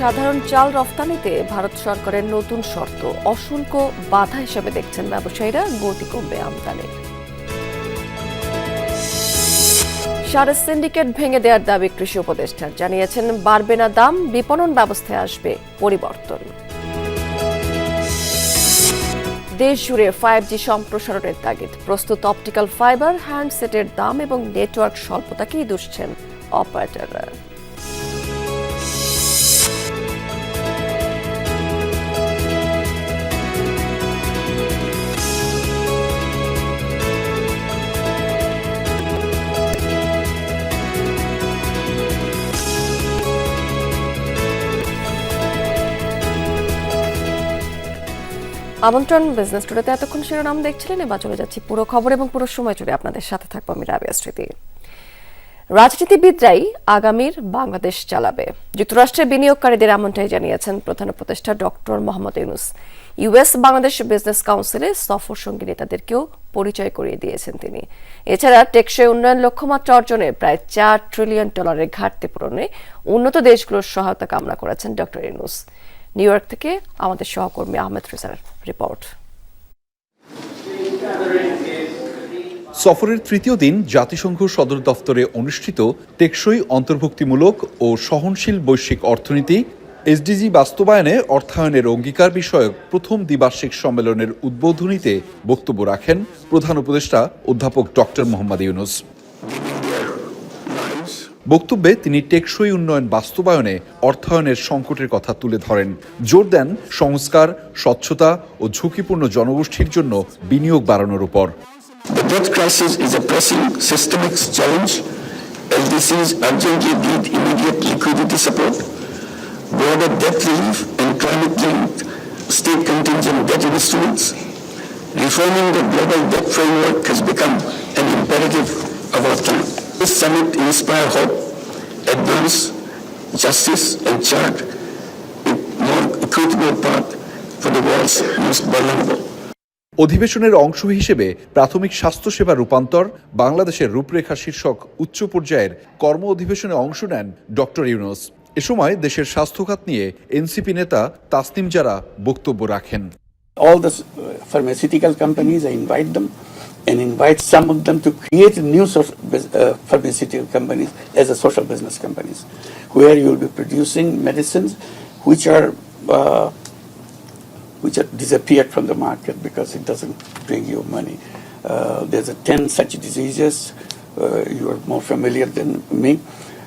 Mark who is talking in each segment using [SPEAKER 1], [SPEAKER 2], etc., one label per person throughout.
[SPEAKER 1] সাধারণ চাল রফতানিতে ভারত সরকারের নতুন শর্ত। অশুল্ক বাধা হিসেবে দেখছেন ব্যবসায়ীরা গতি কমবে আমদানির সারের সিন্ডিকেট ভেঙে দেওয়ার দাবি কৃষি উপদেষ্টার জানিয়েছেন, বাড়বে না দাম, বিপণন ব্যবস্থায় আসবে পরিবর্তন। দেশ জুড়ে ফাইভ জি সম্প্রসারণের তাগিদ। প্রস্তুত অপটিক্যাল ফাইবার হ্যান্ডসেটের দাম এবং নেটওয়ার্ক স্বল্পতাকেই দুষছেন অপারেটররা আমন্ত্রণ বিজনেস টুডেতে এতক্ষণ শিরোনাম দেখছিলেন, এবার চলে যাচ্ছি পুরো খবর এবং পুরো সময় জুড়ে আপনাদের সাথে থাকব আমি রাবিয়া স্মৃতি। রাজনীতিবিদরাই আগামীর বাংলাদেশ চালাবে। যুক্তরাষ্ট্রের বিনিয়োগকারীদের এমনটাই জানিয়েছেন প্রধান উপদেষ্টা doctor Mohammad Yunus. US Bangladesh business কাউন্সিলে সফর সঙ্গী নেতাদেরকেও পরিচয় করিয়ে দিয়েছেন তিনি। এছাড়া টেকসই উন্নয়ন লক্ষ্যমাত্রা অর্জনে প্রায় চার ট্রিলিয়ন ডলারের ঘাটতি পূরণে উন্নত দেশগুলোর সহায়তা কামনা করেছেন ডক্টর ইউনুস। নিউ ইয়র্ক থেকে আমাদের সহকর্মী আহমেদ রেজার রিপোর্ট
[SPEAKER 2] সফরের তৃতীয় দিন জাতিসংঘ সদর দফতরে অনুষ্ঠিত টেকসই অন্তর্ভুক্তিমূলক ও সহনশীল বৈশ্বিক অর্থনীতি, এসডিজি বাস্তবায়নে অর্থায়নের অঙ্গীকার বিষয়ক প্রথম দ্বিবার্ষিক সম্মেলনের উদ্বোধনীতে বক্তব্য রাখেন প্রধান উপদেষ্টা অধ্যাপক ডক্টর মোহাম্মদ ইউনুস। বক্তব্যে তিনি টেকসই উন্নয়ন বাস্তবায়নে অর্থায়নের সংকটের কথা তুলে ধরেন জোর দেন সংস্কার স্বচ্ছতা ও ঝুঁকিপূর্ণ জনগোষ্ঠীর জন্য বিনিয়োগ বাড়ানোর উপর
[SPEAKER 3] debt crisis is a pressing systemic challenge. LDCs urgently need immediate liquidity support, broader debt relief, and climate-linked state contingent debt instruments. Reforming the global debt framework has become an imperative of our time. This summit inspire hope, advance justice and chart a more equitable path for the world's most vulnerable.
[SPEAKER 2] অধিবেশনের অংশ হিসেবে প্রাথমিক স্বাস্থ্যসেবা রূপান্তর বাংলাদেশের রূপরেখা শীর্ষক উচ্চ পর্যায়ের কর্ম অধিবেশনে অংশ নেন ডক্টর ইউনুস এ সময় দেশের স্বাস্থ্যখাত নিয়ে এনসিপি নেতা তাসনিম জারা বক্তব্য রাখেন
[SPEAKER 3] all the pharmaceutical companies I invite them and invite some of them to create new social, uh, pharmaceutical companies as a social business companies, where you will be producing medicines which are uh, which are disappeared from the market because it doesn't bring you money. Uh, there's a 10 such diseases, uh, you are more familiar than me,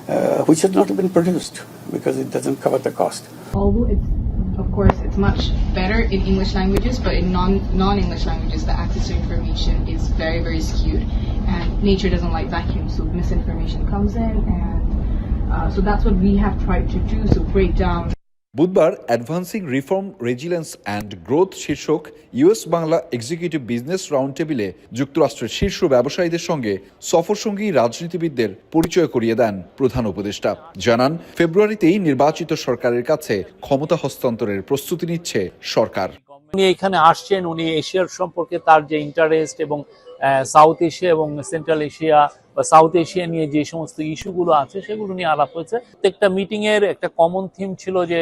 [SPEAKER 3] uh, which have not been produced because it doesn't cover the cost.
[SPEAKER 4] although it's course it's much better in English languages, but in non non English languages the access to information is very very skewed, and nature doesn't like vacuums, so misinformation comes in, and uh, so that's what we have tried to do. So break down
[SPEAKER 2] বুধবার advancing reform, resilience and growth শীর্ষক US Bangla executive business round টেবিলে যুক্তরাষ্ট্রের শীর্ষ ব্যবসায়ীদের সঙ্গে সফরসঙ্গী রাজনীতিবিদদের পরিচয় করিয়ে দেন প্রধান উপদেষ্টা। জানান, ফেব্রুয়ারিতেই নির্বাচিত সরকারের কাছে ক্ষমতা হস্তান্তরের প্রস্তুতি নিচ্ছে সরকার।
[SPEAKER 5] উনি এখানে আসছেন, উনি এশিয়ার সম্পর্কে তার যে ইন্টারেস্ট এবং সাউথ এশিয়া এবং সেন্ট্রাল এশিয়া বা সাউথ এশিয়া নিয়ে যে সমস্ত ইস্যুগুলো আছে, সেগুলো নিয়ে আলাপ হয়েছে। প্রত্যেকটা মিটিং এর একটা কমন থিম ছিল যে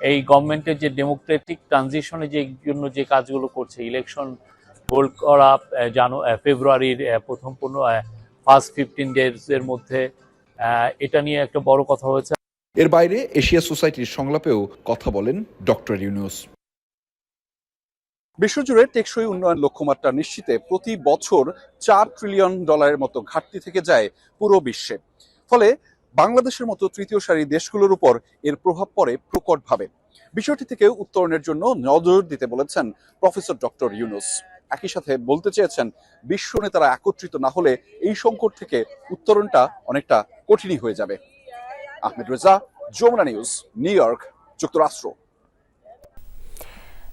[SPEAKER 5] এই গভর্নমেন্টের যে ডেমোক্রেটিক ট্রানজিশনে যে জন্য যে কাজগুলো করছে ইলেকশন হোল্ড করা জানো ফেব্রুয়ারির প্রথম পনেরো ফার্স্ট ফিফটিন ডেজ এর মধ্যে এটা নিয়ে একটা বড় কথা হয়েছে।
[SPEAKER 2] এর বাইরে এশিয়া সোসাইটির সংলাপেও কথা বলেন ডক্টর ইউনুস। বিশ্বজুড়ে টেকসই উন্নয়ন লক্ষ্যমাত্রা নিশ্চিতে প্রতি বছর চার ট্রিলিয়ন ডলারের মতো ঘাটতি থেকে যায় পুরো বিশ্বে। ফলে বাংলাদেশের মতো তৃতীয় সারি দেশগুলোর উপর এর প্রভাব পড়ে প্রকটভাবে। বিষয়টি থেকে উত্তরণের জন্য নজর দিতে বলেছেন প্রফেসর ডক্টর ইউনুস। একই সাথে বলতে চেয়েছেন, বিশ্ব নেতারা একত্রিত না হলে এই সংকট থেকে উত্তরণটা অনেকটা কঠিনই হয়ে যাবে। Ahmed Reza, Jamuna news, New York, যুক্তরাষ্ট্র।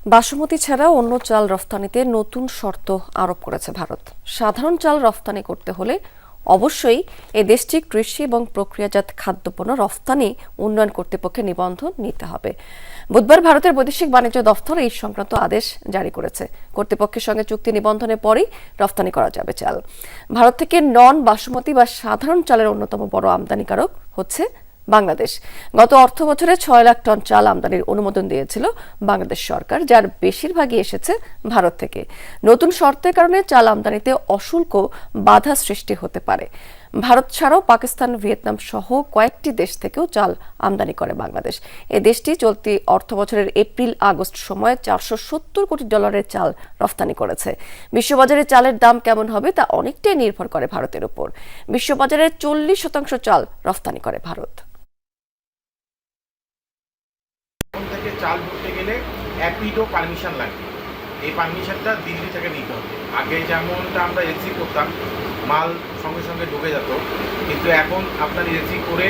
[SPEAKER 1] বাসমতি ছাড়াও অন্য চাল রফতানিতে নতুন শর্ত আরোপ করেছে ভারত। সাধারণ চাল রফতানি করতে হলে অবশ্যই এ দেশটি কৃষি এবং প্রক্রিয়াজাত খাদ্যপণ্য রফতানি উন্নয়ন কর্তৃপক্ষের নিবন্ধন নিতে হবে। বুধবার ভারতের বৈদেশিক বাণিজ্য দফতর এই সংক্রান্ত আদেশ জারি করেছে। কর্তৃপক্ষের সঙ্গে চুক্তি নিবন্ধনের পরেই রফতানি করা যাবে চাল। ভারত থেকে নন বাসমতি বা সাধারণ চালের অন্যতম বড় আমদানিকারক হচ্ছে বাংলাদেশ। গত অর্থ বছরে ছয় লাখ টন চাল আমদানির অনুমোদন দিয়েছিল বাংলাদেশ সরকার, যার বেশিরভাগই এসেছে ভারত থেকে। নতুন শর্তের কারণে চাল আমদানিতে অশুল্ক বাধা সৃষ্টি হতে পারে। ভারত ছাড়াও পাকিস্তান, ভিয়েতনাম সহ কয়েকটি দেশ থেকেও চাল আমদানি করে বাংলাদেশ। এ দেশটি চলতি অর্থ বছরের এপ্রিল, আগস্ট সময়ে চারশো সত্তর কোটি ডলারের চাল রফতানি করেছে। বিশ্ববাজারে চালের দাম কেমন হবে তা অনেকটাই নির্ভর করে ভারতের উপর। বিশ্ববাজারে চল্লিশ শতাংশ চাল রফতানি করে ভারত।
[SPEAKER 6] চাল ঢুকতে গেলে অ্যাপিডো পারমিশন লাগবে এই পারমিশনটা দিল্লি থেকে নিতে হবে। আগে যেমনটা আমরা এসি করতাম, মাল সঙ্গে সঙ্গে ঢুকে যেত। কিন্তু এখন আপনার এসি করে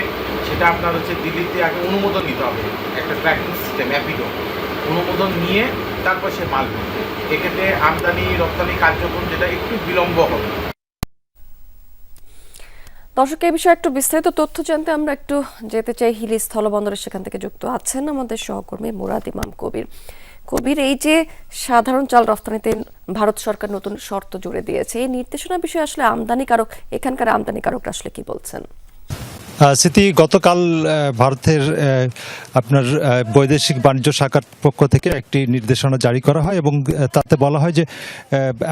[SPEAKER 6] সেটা আপনার হচ্ছে দিল্লিতে আগে অনুমোদন নিতে হবে। একটা ট্র্যাকিং সিস্টেম অ্যাপিডো অনুমোদন নিয়ে তারপর সে মাল ঢুকবে এক্ষেত্রে আমদানি রপ্তানি কার্যক্রম যেটা একটু বিলম্ব হবে।
[SPEAKER 1] দর্শক, এই বিষয়ে একটু বিস্তারিত তথ্য জানতে আমরা একটু যেতে চাই। হিলি স্থলবন্দরের সেখান থেকে যুক্ত আছেন আমাদের সহকর্মী মুরাদ ইমাম কবির। কবির, এই যে সাধারণ চাল রফতানিতে ভারত সরকার নতুন শর্ত জুড়ে দিয়েছে, এই নির্দেশনা বিষয়ে আসলে আমদানিকারক, এখানকার আমদানিকারকরা আসলে কি বলছেন?
[SPEAKER 7] স্মৃতি, গতকাল ভারতের আপনার বৈদেশিক বাণিজ্য শাখার পক্ষ থেকে একটি নির্দেশনা জারি করা হয় এবং তাতে বলা হয় যে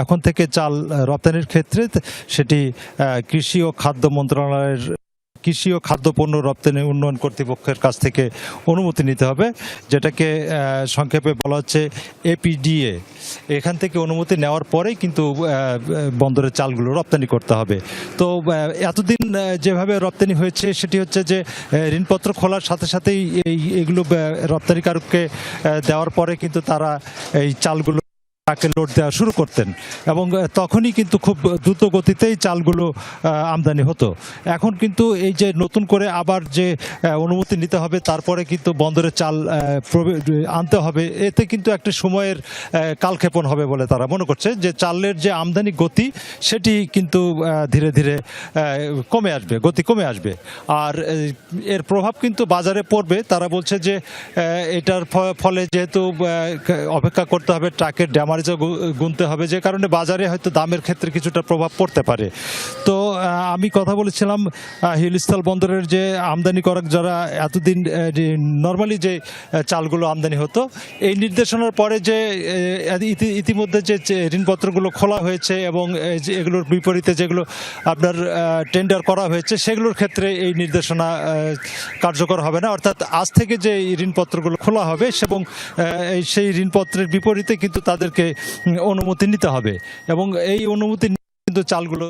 [SPEAKER 7] এখন থেকে চাল রপ্তানির ক্ষেত্রে সেটি কৃষি ও খাদ্য মন্ত্রণালয়ের কৃষি ও খাদ্যপণ্য রপ্তানি উন্নয়ন কর্তৃপক্ষের কাছ থেকে অনুমতি নিতে হবে, যেটাকে সংক্ষেপে বলা হচ্ছে এপিডিএ এখান থেকে অনুমতি নেওয়ার পরেই কিন্তু বন্দরের চালগুলো রপ্তানি করতে হবে। তো এতদিন যেভাবে রপ্তানি হয়েছে, সেটি হচ্ছে যে ঋণপত্র খোলার সাথে সাথেই এই, এগুলো রপ্তানিকারককে দেওয়ার পরে কিন্তু তারা এই চালগুলো তাকে লোড দেওয়া শুরু করতেন। এবং তখনই কিন্তু খুব দ্রুত গতিতেই চালগুলো আমদানি হতো। এখন কিন্তু এই যে নতুন করে আবার যে অনুমতি নিতে হবে, তারপরে কিন্তু বন্দরে চাল আনতে হবে, এতে কিন্তু একটা সময়ের কালক্ষেপণ হবে বলে তারা মনে করছে যে চালের যে আমদানি গতি, সেটি কিন্তু ধীরে ধীরে কমে আসবে, গতি কমে আসবে। আর এর প্রভাব কিন্তু বাজারে পড়বে। তারা বলছে যে এটার ফলে যেহেতু অপেক্ষা করতে হবে, ট্রাকের ড্যামারেজও গুনতে হবে যে কারণে বাজারে হয়তো দামের ক্ষেত্রে কিছুটা প্রভাব পড়তে পারে। তো আমি কথা বলেছিলাম হিলস্থল বন্দরের যে আমদানি করক যারা এতদিন নর্মালি যে চালগুলো আমদানি হতো, এই নির্দেশনার পরে যে ইতি- ইতিমধ্যে যে ঋণপত্রগুলো খোলা হয়েছে এবং এগুলোর বিপরীতে যেগুলো আপনার টেন্ডার করা হয়েছে, সেগুলোর ক্ষেত্রে এই নির্দেশনা কার্যকর হবে না। অর্থাৎ আজ থেকে যে ঋণপত্রগুলো খোলা হবে, এবং সেই ঋণপত্রের বিপরীতে কিন্তু তাদেরকে অনুমতি নিতে হবে এবং এই অনুমতি কিন্তু চালগুলো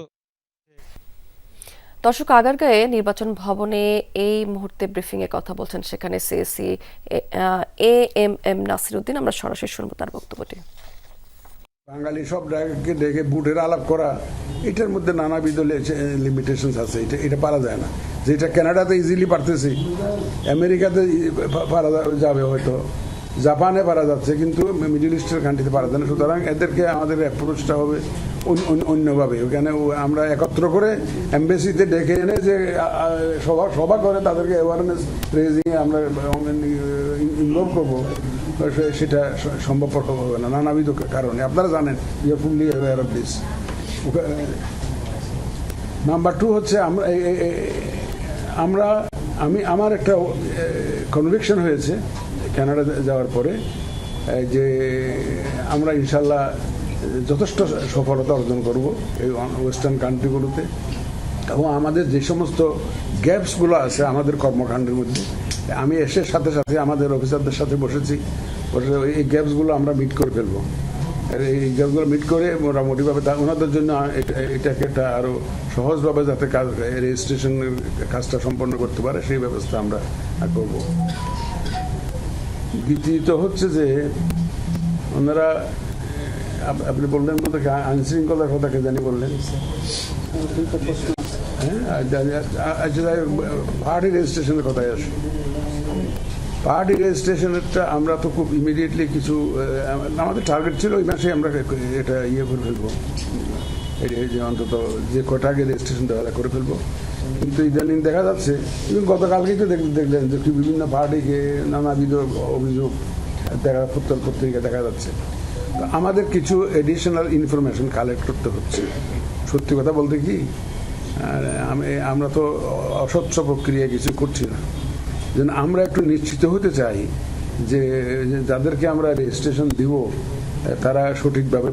[SPEAKER 1] দর্শক আগারগাঁয়ে নির্বাচন ভবনে এই মুহূর্তে ব্রিফিং এ কথা বলছেন সেখানে CEC A M M Nasiruddin. আমরা সরাসরি শুনব তার বক্তব্যটি।
[SPEAKER 8] বাঙালি সব ড্রাইভারকে ডেকে বুটের আলাপ করা এটার মধ্যে নানাবিধ লিমিটেশন আছে। এটা এটা পারা যায় না। যেটা কানাডাতে ইজিলি পারতেছি আমেরিকাতে পারা যাবে হয়তো। জাপানে পারা যাচ্ছে, কিন্তু মিডল ইস্টের কান্ট্রিতে পারা যায় না। সুতরাং এদেরকে আমাদের অ্যাপ্রোচটা হবে অন্য- অন্য- অন্যভাবে। ওখানে আমরা একত্র করে এমবেসিতে ডেকে এনে যে সভা সভা করে তাদেরকে অ্যাওয়ারনেস রেজিং আমরা ইনভলভ করব। সেটা সম্ভবপর হবে না, নানাবিধ কারণে। আপনারা জানেন you are fully aware of this number two হচ্ছে আমরা আমরা, আমি আমার একটা কনভিকশন হয়েছে কানাডা যাওয়ার পরে যে আমরা ইনশাল্লাহ যথেষ্ট সফলতা অর্জন করব এই ওয়েস্টার্ন কান্ট্রিগুলোতে। এবং আমাদের যে সমস্ত গ্যাপসগুলো আছে আমাদের কর্মকাণ্ডের মধ্যে, আমি এসে সাথে সাথে আমাদের অফিসারদের সাথে বসেছি, বসে এই গ্যাপসগুলো আমরা মিট করে ফেলব। এই গ্যাপসগুলো মিট করে মোটামুটিভাবে তা- ওনাদের জন্য এটা- এটাকে একটা আরও সহজভাবে যাতে কাজ রেজিস্ট্রেশনের কাজটা সম্পন্ন করতে পারে, সেই ব্যবস্থা আমরা করব। দ্বিতীয়ত হচ্ছে যে ওনারা আপনি বললেন কোথায় আইন শৃঙ্খলার কথা কে জানি বললেন? হ্যাঁ আচ্ছা পার্টি রেজিস্ট্রেশনের কথায় আসি পার্টি রেজিস্ট্রেশনেরটা আমরা তো খুব ইমিডিয়েটলি কিছু আমাদের টার্গেট ছিল ওই মাসে আমরা এটা ইয়ে করে ফেলব। এই যে অন্তত যে কটা আগে রেজিস্ট্রেশন দেওয়া করে ফেলব। কিন্তু ইদানিং দেখা যাচ্ছে এবং গতকালকেই তো দেখ- দেখলেন যে বিভিন্ন পার্টিকে নানাবিধ অভিযোগ, দেখা পত্র পত্রিকা দেখা যাচ্ছে। তো আমাদের কিছু এডিশনাল ইনফরমেশন কালেক্ট করতে হচ্ছে। সত্যি কথা বলতে কি আমরা তো অস্বচ্ছ প্রক্রিয়া কিছু করছি না। যেন আমরা একটু নিশ্চিত হতে চাই যে যাদেরকে আমরা রেজিস্ট্রেশন দিব, তারা সঠিকভাবে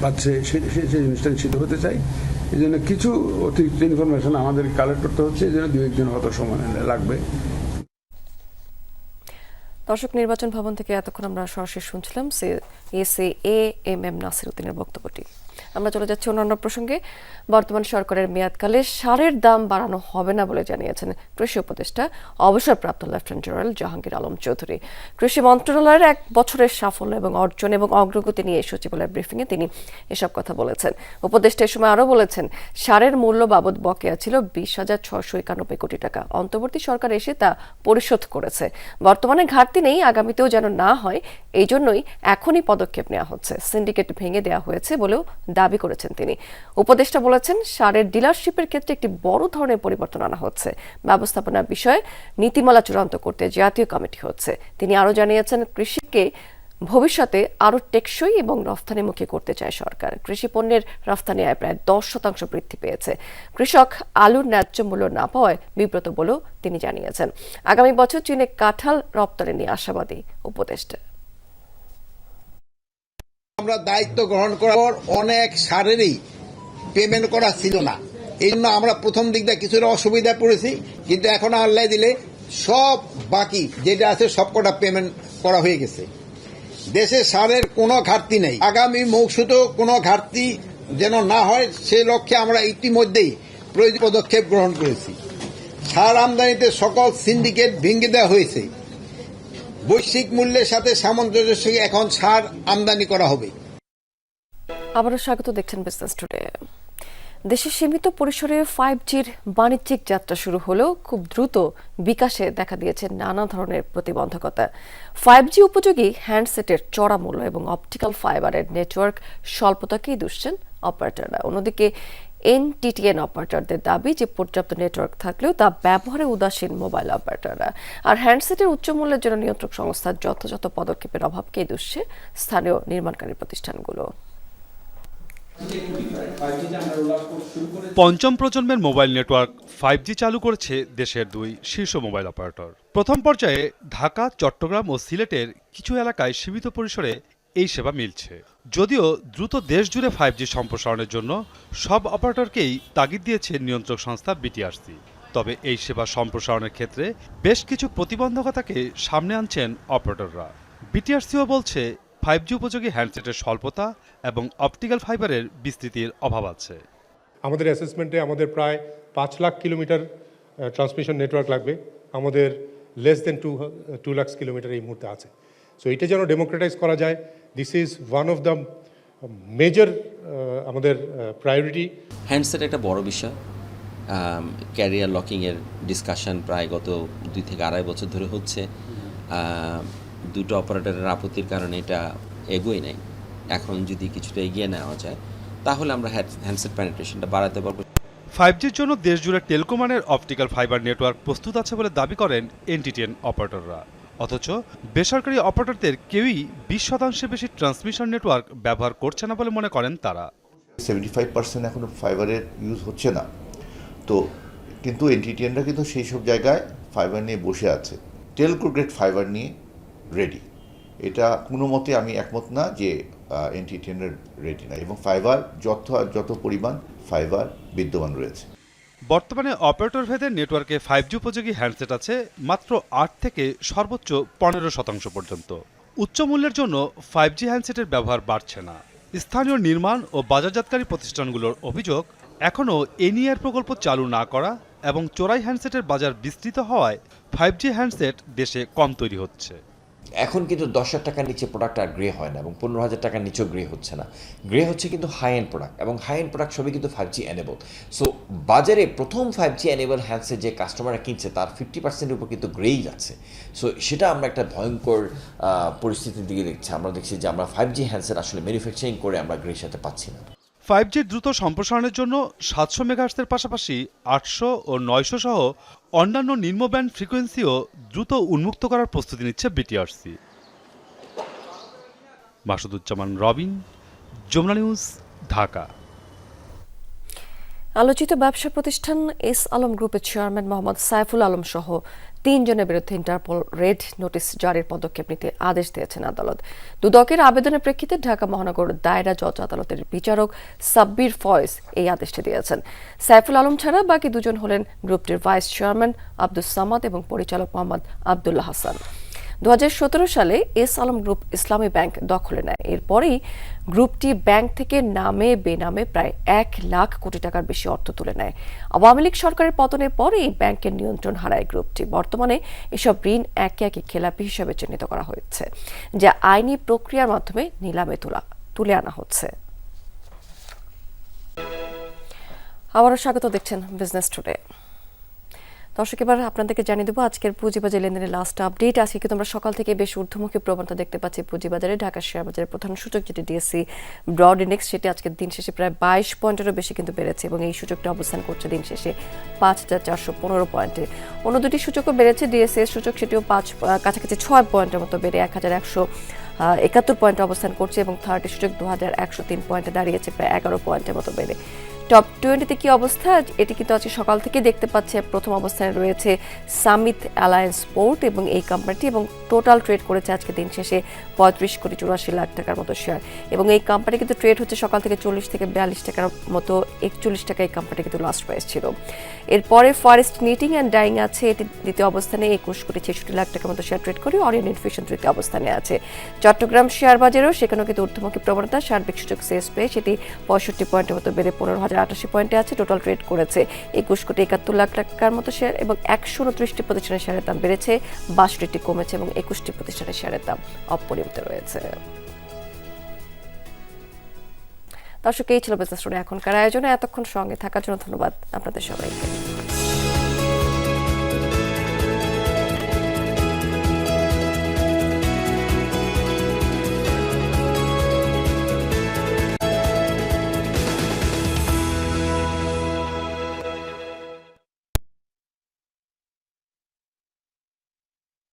[SPEAKER 8] পাচ্ছে সেই জিনিসটা নিশ্চিত হতে চাই। এই জন্য কিছু অতিরিক্ত ইনফরমেশন আমাদের কালেক্ট করতে হচ্ছে এই জন্য দু একদিন হয়তো সময় লাগবে।
[SPEAKER 1] দর্শক, নির্বাচন ভবন থেকে এতক্ষণ আমরা সরাসরি শুনছিলাম S A M M Nasir উদ্দিনের বক্তব্যটি। আমরা চলে যাচ্ছি অন্যান্য প্রসঙ্গে। বর্তমান সরকারের মেয়াদকালে সারের দাম বাড়ানো হবে না বলে জানিয়েছেন কৃষি উপদেষ্টা, অবসরপ্রাপ্ত লেফটেন্যান্ট জেনারেল জাহাঙ্গীর আলম চৌধুরী। কৃষি মন্ত্রণালয়ের এক বছরের সাফল্য এবং অর্জন এবং অগ্রগতি নিয়ে সচিবালয়ের ব্রিফিংয়ে তিনি এসব কথা বলেছেন। উপদেষ্টা এ সময় আরও বলেছেন, সারের মূল্য বাবদ বকেয়া ছিল বিশ হাজার ছশো একানব্বই কোটি টাকা। অন্তর্বর্তী সরকার এসে তা পরিশোধ করেছে। বর্তমানে ঘাটতি নেই, আগামীতেও যেন না হয়, এই জন্যই এখনই পদক্ষেপ নেওয়া হচ্ছে। সিন্ডিকেট ভেঙে দেওয়া হয়েছে বলেও দাবি করেছেন তিনি। উপদেষ্টা বলেছেন, সারের ডিলারশিপের ক্ষেত্রে একটি বড় ধরনের পরিবর্তন আনা হচ্ছে। ব্যবস্থাপনার বিষয়ে নীতিমালা চূড়ান্ত করতে জাতীয় কমিটি হচ্ছে। তিনি আরও জানিয়েছেন, কৃষিকে ভবিষ্যতে আরও টেকসই এবং রফতানিমুখী করতে চায় সরকার। কৃষি পণ্যের রফতানি আয় প্রায় দশ শতাংশ বৃদ্ধি পেয়েছে। কৃষক আলুর ন্যায্য মূল্য না পাওয়ায় বিব্রত বলেও তিনি জানিয়েছেন। আগামী বছর চীনে কাঁঠাল রপ্তানি নিয়ে আশাবাদী উপদেষ্টা।
[SPEAKER 9] আমরা দায়িত্ব গ্রহণ করার পর অনেক সারেরই পেমেন্ট করা ছিল না। এই জন্য আমরা প্রথম দিকটা কিছুটা অসুবিধায় পড়েছি, কিন্তু এখন আল্লাহ দিলে সব বাকি যেটা আছে সবকটা পেমেন্ট করা হয়ে গেছে। দেশে সারের কোনো ঘাটতি নেই। আগামী মৌসুত কোনো ঘাটতি যেন না হয়, সে লক্ষ্যে আমরা ইতিমধ্যেই প্রয়োজন পদক্ষেপ গ্রহণ করেছি। সার আমদানিতে সকল সিন্ডিকেট ভেঙে দেওয়া হয়েছে। বৈশ্বিক মূল্যের সাথে সামঞ্জস্য এখন সার আমদানি করা হবে।
[SPEAKER 1] আবারও স্বাগত দেখছেন বিজনেস টুডে দেশে সীমিত পরিসরে ফাইভ জির বাণিজ্যিক যাত্রা শুরু হলেও খুব দ্রুত বিকাশে দেখা দিয়েছে নানা ধরনের প্রতিবন্ধকতা। ফাইভ জি উপযোগী হ্যান্ডসেটের চড়া মূল্য এবং অপটিক্যাল ফাইবারের নেটওয়ার্ক স্বল্পতাকেই দুষছেন অপারেটররা অন্যদিকে এনটিটিএন অপারেটরদের দাবি যে পর্যাপ্ত নেটওয়ার্ক থাকলেও তা ব্যবহারে উদাসীন মোবাইল অপারেটররা। আর হ্যান্ডসেটের উচ্চ মূল্যের জন্য নিয়ন্ত্রক সংস্থার যথাযথ পদক্ষেপের অভাবকেই দুষছে স্থানীয় নির্মাণকারী প্রতিষ্ঠানগুলো।
[SPEAKER 10] পঞ্চম প্রজন্মের মোবাইল নেটওয়ার্ক ফাইভ চালু করেছে দেশের দুই শীর্ষ মোবাইল অপারেটর। প্রথম পর্যায়ে ঢাকা, চট্টগ্রাম ও সিলেটের কিছু এলাকায় সীমিত পরিসরে এই সেবা মিলছে। যদিও দ্রুত দেশ জুড়ে ফাইভ জি সম্প্রসারণের জন্য সব অপারেটরকেই তাগিদ দিয়েছে নিয়ন্ত্রক সংস্থা বিটিআরসি তবে এই সেবা সম্প্রসারণের ক্ষেত্রে বেশ কিছু প্রতিবন্ধকতাকে সামনে আনছেন অপারেটররা। বিটিআরসিও বলছে ফাইভ জি উপযোগী হ্যান্ডসেটের স্বল্পতা এবং অপটিক্যাল ফাইবারের বিস্তৃতির অভাব আছে।
[SPEAKER 11] আমাদের অ্যাসেসমেন্টে আমাদের প্রায় পাঁচ লাখ কিলোমিটার ট্রান্সমিশন নেটওয়ার্ক লাগবে। আমাদের less than two two lakh kilometre এই মুহূর্তে আছে। সো এটা যেন ডেমোক্রেটাইজ করা যায় this is one of the major আমাদের প্রায়োরিটি
[SPEAKER 12] হ্যান্ডসেট একটা বড় বিষয়। ক্যারিয়ার লকিংয়ের ডিসকাশন প্রায় গত দুই থেকে আড়াই বছর ধরে হচ্ছে। দুটো অপারেটরের আপত্তির কারণে এটা এগোয় নাই। এখন যদি কিছুটা এগিয়ে নেওয়া যায় তাহলে আমরা হ্যান্ডসেট প্যানিট্রেশনটা বাড়াতে পারব।
[SPEAKER 10] ফাইভ জির জন্য দেশজুড়ে টেলকোমানের অপটিক্যাল ফাইবার নেটওয়ার্ক প্রস্তুত আছে বলে দাবি করেন এনটিটিএন অপারেটররা অথচ বেসরকারি অপারেটরদের কেউই বিশ শতাংশের বেশি ট্রান্সমিশন নেটওয়ার্ক ব্যবহার করছে না বলে মনে করেন তারা।
[SPEAKER 13] সেভেন্টি ফাইভ পার্সেন্ট এখনও ফাইবারের ইউজ হচ্ছে না। তো কিন্তু এনটিটিএনরা কিন্তু সেই সব জায়গায় ফাইবার নিয়ে বসে আছে। টেলকো গ্রেড ফাইবার নিয়ে রেডি এটা কোনো মতে আমি একমত না যে এনটিটিএনের রেডি না। এবং ফাইবার যত যত পরিমাণ ফাইবার বিদ্যমান রয়েছে।
[SPEAKER 10] বর্তমানে অপারেটর ভেদে নেটওয়ার্কে ফাইভ জি উপযোগী হ্যান্ডসেট আছে মাত্র আট থেকে সর্বোচ্চ পনেরো শতাংশ পর্যন্ত। উচ্চ মূল্যের জন্য ফাইভ জি হ্যান্ডসেটের ব্যবহার বাড়ছে না। স্থানীয় নির্মাণ ও বাজারজাতকারী প্রতিষ্ঠানগুলোর অভিযোগ, এখনও এনইআর প্রকল্প চালু না করা এবং চোরাই হ্যান্ডসেটের বাজার বিস্তৃত হওয়ায় ফাইভ জি হ্যান্ডসেট দেশে কম তৈরি হচ্ছে।
[SPEAKER 14] এখন কিন্তু দশ হাজার টাকার নিচে প্রোডাক্ট আর গ্রে হয় না এবং পনেরো হাজার টাকার নিচেও গ্রে হচ্ছে না। গ্রে হচ্ছে কিন্তু হাই এন্ড প্রোডাক্ট এবং হাই এন্ড প্রোডাক্ট সবই কিন্তু ফাইভ জি এনেবল সো বাজারে প্রথম ফাইভ জি এনেবল হ্যান্ডসেট যে কাস্টমাররা কিনছে, তার ফিফটি পার্সেন্টের উপর কিন্তু গ্রেই যাচ্ছে। সো সেটা আমরা একটা ভয়ঙ্কর পরিস্থিতির দিকে দেখছি। আমরা দেখছি যে আমরা ফাইভ জি হ্যান্ডসেট আসলে ম্যানুফ্যাকচারিং করে আমরা গ্রের সাথে পাচ্ছি না।
[SPEAKER 10] ফাইভ জির দ্রুত সম্প্রসারণের জন্য সাতশো মেগাহার্সের পাশাপাশি আটশো ও নয়শো সহ অন্যান্য নিম্ন ব্যান্ড ফ্রিকোয়েন্সিও দ্রুত উন্মুক্ত করার প্রস্তুতি নিচ্ছে বিটিআরসি মাসুদুজ্জামান রবিন, যমুনা নিউজ, ঢাকা।
[SPEAKER 1] আলোচিত ব্যবসা প্রতিষ্ঠান এস আলম গ্রুপের চেয়ারম্যান মোহাম্মদ সাইফুল আলম সহ তিনজনের বিরুদ্ধে ইন্টারপোল রেড নোটিশ জারির পদক্ষেপ নিতে আদেশ দিয়েছেন আদালত। দুদকের আবেদনের প্রেক্ষিতে ঢাকা মহানগর দায়রা জজ আদালতের বিচারক সাব্বির ফয়েজ এই আদেশটি দিয়েছেন। সাইফুল আলম ছাড়া বাকি দুজন হলেন গ্রুপটির ভাইস চেয়ারম্যান আব্দুল সামাদ এবং পরিচালক মোহাম্মদ আবদুল্লাহ হাসান। দু হাজার সতেরো সালে S Alam group Islami bank দখলে নেয়। এরপরেই গ্রুপটি ব্যাংক থেকে নামে বেনামে প্রায় এক লাখ কোটি টাকার বেশি অর্থ তুলে নেয়। আওয়ামী লীগ সরকারের পতনের পরে এই ব্যাংকের নিয়ন্ত্রণ হারায় গ্রুপটি। বর্তমানে এসব ঋণ একে একে খেলাপি হিসেবে চিহ্নিত করা হয়েছে, যা আইনি প্রক্রিয়ার মাধ্যমে নিলামে তোলা, তুলে আনা হচ্ছে। আবারও স্বাগত দেখছেন বিজনেস টুডে দর্শক, এবার আপনাদেরকে জানিয়ে দেবো আজকের পুঁজিবাজার লেনদেনের লাস্ট আপডেট আজকে কিন্তু আমরা সকাল থেকে বেশ ঊর্ধ্বমুখী প্রবণতা দেখতে পাচ্ছি পুঁজিবাজারে। ঢাকা শেয়ার বাজারের প্রধান সূচক যেটি ডিএসসি ব্রড ইন্ডেক্স সেটি আজকের দিন শেষে প্রায় বাইশ পয়েন্টেরও বেশি কিন্তু বেড়েছে এবং এই সূচকটা অবস্থান করছে দিন শেষে পাঁচ হাজার চারশো পনেরো পয়েন্টে। অন্য দুটি সূচকও বেড়েছে। ডিএসসি সূচক, সেটিও পাঁচ কাছাকাছি ছয় পয়েন্টের মতো বেড়ে এক হাজার একশো একাত্তর পয়েন্টে অবস্থান করছে এবং থার্টি সূচক দু হাজার একশো তিন পয়েন্টে দাঁড়িয়েছে প্রায় এগারো পয়েন্টের মতো বেড়ে। টপ টোয়েন্টিতে কি অবস্থা? এটি কিন্তু আজকে সকাল থেকে দেখতে পাচ্ছে, প্রথম অবস্থানে রয়েছে সামিত অ্যালায়েন্স স্পোর্ট এবং এই কোম্পানিটি এবং টোটাল ট্রেড করেছে আজকে দিন শেষে পঁয়ত্রিশ কোটি চুরাশি লাখ টাকার মতো শেয়ার এবং এই কোম্পানি কিন্তু ট্রেড হচ্ছে সকাল থেকে চল্লিশ থেকে বিয়াল্লিশ টাকার মতো, একচল্লিশ টাকা এই কোম্পানি কিন্তু লাস্ট প্রাইস ছিল। এরপরে ফরেস্ট নিটিং অ্যান্ড ডাইং আছে, এটি দ্বিতীয় অবস্থানে একুশ কোটি ছেষট্টি লাখ টাকার মতো শেয়ার ট্রেড করে অরিয়ন ইনফিউশন তৃতীয় অবস্থানে আছে। চট্টগ্রাম শেয়ার বাজারেও সেখানেও কিন্তু ঊর্ধ্বমুখী প্রবণতা, সার্বিক সূচক শেষ পেয়ে সেটি পঁয়ষট্টি পয়েন্টের মতো বেড়ে পনেরো হাজার আটাশি পয়েন্টে আছে টোটাল ট্রেড করেছে একুশ কোটি একাত্তর লাখ টাকার মতো শেয়ার এবং একশো উনত্রিশটি প্রতিষ্ঠানের শেয়ারের দাম বেড়েছে, বাষট্টিটি কমেছে এবং একুশটি প্রতিষ্ঠানের শেয়ারের দাম অপরিমিত রয়েছে। দর্শক, এই ছিল বিজনেস এখনকার আয়োজনে। এতক্ষণ সঙ্গে থাকার জন্য ধন্যবাদ আপনাদের সবাইকে।